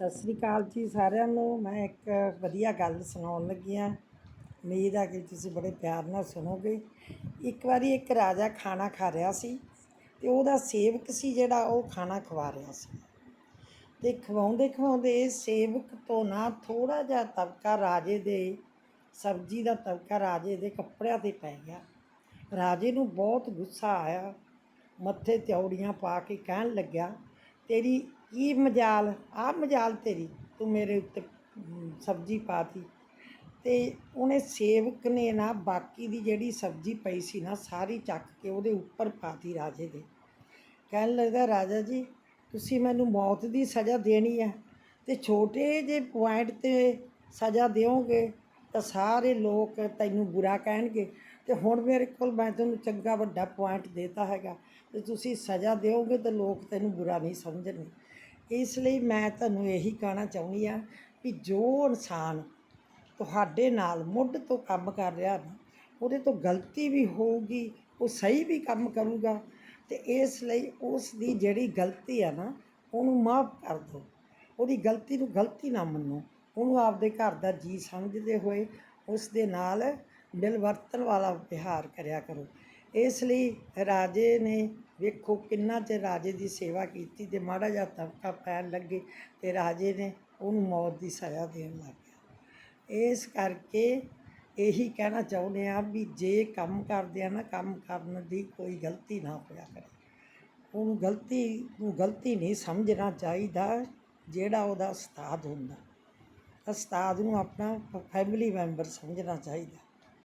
ਸਤਿ ਸ੍ਰੀ ਅਕਾਲ ਜੀ ਸਾਰਿਆਂ ਨੂੰ। ਮੈਂ ਇੱਕ ਵਧੀਆ ਗੱਲ ਸੁਣਾਉਣ ਲੱਗੀ ਹਾਂ। ਉਮੀਦ ਆ ਕਿ ਤੁਸੀਂ ਬੜੇ ਪਿਆਰ ਨਾਲ ਸੁਣੋਗੇ। ਇੱਕ ਵਾਰੀ ਇੱਕ ਰਾਜਾ ਖਾਣਾ ਖਾ ਰਿਹਾ ਸੀ ਤੇ ਉਹਦਾ ਸੇਵਕ ਸੀ ਜਿਹੜਾ ਉਹ ਖਾਣਾ ਖਵਾ ਰਿਹਾ ਸੀ। ਤੇ ਖਵਾਉਂਦੇ ਖਵਾਉਂਦੇ ਸੇਵਕ ਤੋਂ ਨਾ ਥੋੜਾ ਜਿਹਾ ਤਬਕਾ ਰਾਜੇ ਦੇ ਸਬਜ਼ੀ ਦਾ ਤਬਕਾ ਰਾਜੇ ਦੇ ਕੱਪੜਿਆਂ ਤੇ ਪੈ ਗਿਆ। ਰਾਜੇ ਨੂੰ ਬਹੁਤ ਗੁੱਸਾ ਆਇਆ। ਮੱਥੇ ਤਿਉੜੀਆਂ ਪਾ ਕੇ ਕਹਿਣ ਲੱਗਿਆ, ਤੇਰੀ ਕੀ ਮਜਾਲ ਆ ਮਜਾਲ ਤੇਰੀ ਤੂੰ ਮੇਰੇ ਉੱਤੇ ਅਮ, ਸਬਜ਼ੀ ਪਾਤੀ। ਤੇ ਉਹਨੇ ਸੇਵਕ ਨੇ ਨਾ ਬਾਕੀ ਦੀ ਜਿਹੜੀ ਸਬਜ਼ੀ ਪਈ ਸੀ ਨਾ ਸਾਰੀ ਚੱਕ ਕੇ ਉਹਦੇ ਉੱਪਰ ਪਾਤੀ ਰਾਜੇ ਦੇ। ਕਹਿਣ ਲੱਗਾ ਰਾਜਾ ਜੀ ਤੁਸੀਂ ਮੈਨੂੰ ਮੌਤ ਦੀ ਸਜ਼ਾ ਦੇਣੀ ਹੈ ਤੇ ਛੋਟੇ ਜਿਹੇ ਪੁਆਇੰਟ ਤੇ ਸਜ਼ਾ ਦਿਓਗੇ ਤਾਂ ਸਾਰੇ ਲੋਕ ਤੈਨੂੰ ਬੁਰਾ ਕਹਿਣਗੇ। ਤੇ ਹੁਣ ਮੇਰੇ ਕੋਲ ਮੈਂ ਤੁਹਾਨੂੰ ਚੰਗਾ ਵੱਡਾ ਪੁਆਇੰਟ ਦੇਤਾ ਹੈਗਾ ਤੇ ਤੁਸੀਂ ਸਜ਼ਾ ਦਿਓਗੇ ਤਾਂ ਲੋਕ ਤੈਨੂੰ ਬੁਰਾ ਨਹੀਂ ਸਮਝਣਗੇ। ਇਸ ਲਈ ਮੈਂ ਤੁਹਾਨੂੰ ਇਹੀ ਕਹਿਣਾ ਚਾਹੁੰਦੀ ਆ ਵੀ ਜੋ ਇਨਸਾਨ ਤੁਹਾਡੇ ਨਾਲ ਮੁੱਢ ਤੋਂ ਕੰਮ ਕਰ ਰਿਹਾ ਨਾ, ਉਹਦੇ ਤੋਂ ਗਲਤੀ ਵੀ ਹੋਊਗੀ, ਉਹ ਸਹੀ ਵੀ ਕੰਮ ਕਰੂਗਾ ਤੇ ਇਸ ਲਈ ਉਸ ਦੀ ਜਿਹੜੀ ਗਲਤੀ ਆ ਨਾ, ਉਹਨੂੰ ਮਾਫ ਕਰ ਦਿਓ। ਉਹਦੀ ਗਲਤੀ ਨੂੰ ਗਲਤੀ ਨਾ ਮੰਨੋ। ਉਹਨੂੰ ਆਪਦੇ ਘਰ ਦਾ ਜੀ ਸਮਝਦੇ ਹੋਏ ਉਸ ਦੇ ਨਾਲ ਮਿਲਵਰਤਨ ਵਾਲਾ ਵਿਹਾਰ ਕਰਿਆ ਕਰੋ। ਇਸ ਲਈ ਰਾਜੇ ਨੇ ਵੇਖੋ ਕਿੰਨਾ ਚਿਰ ਰਾਜੇ ਦੀ ਸੇਵਾ ਕੀਤੀ ਤੇ ਮਾੜਾ ਜਿਹਾ ਤਬਕਾ ਪੈਣ ਲੱਗੇ ਤੇ ਰਾਜੇ ਨੇ ਉਹਨੂੰ ਮੌਤ ਦੀ ਸਜ਼ਾ ਦੇਣ ਲੱਗ ਗਿਆ। ਇਸ ਕਰਕੇ ਇਹੀ ਕਹਿਣਾ ਚਾਹੁੰਦੇ ਆ ਵੀ ਜੇ ਕੰਮ ਕਰਦੇ ਆ ਨਾ, ਕੰਮ ਕਰਨ ਦੀ ਕੋਈ ਗਲਤੀ ਨਾ ਹੋਇਆ ਕਰੇ। ਉਹਨੂੰ ਗਲਤੀ ਨੂੰ ਗਲਤੀ ਨਹੀਂ ਸਮਝਣਾ ਚਾਹੀਦਾ ਜਿਹੜਾ ਉਹਦਾ ਉਸਤਾਦ ਹੁੰਦਾ। ਉਸਤਾਦ ਨੂੰ ਆਪਣਾ ਫੈਮਿਲੀ ਮੈਂਬਰ ਸਮਝਣਾ ਚਾਹੀਦਾ।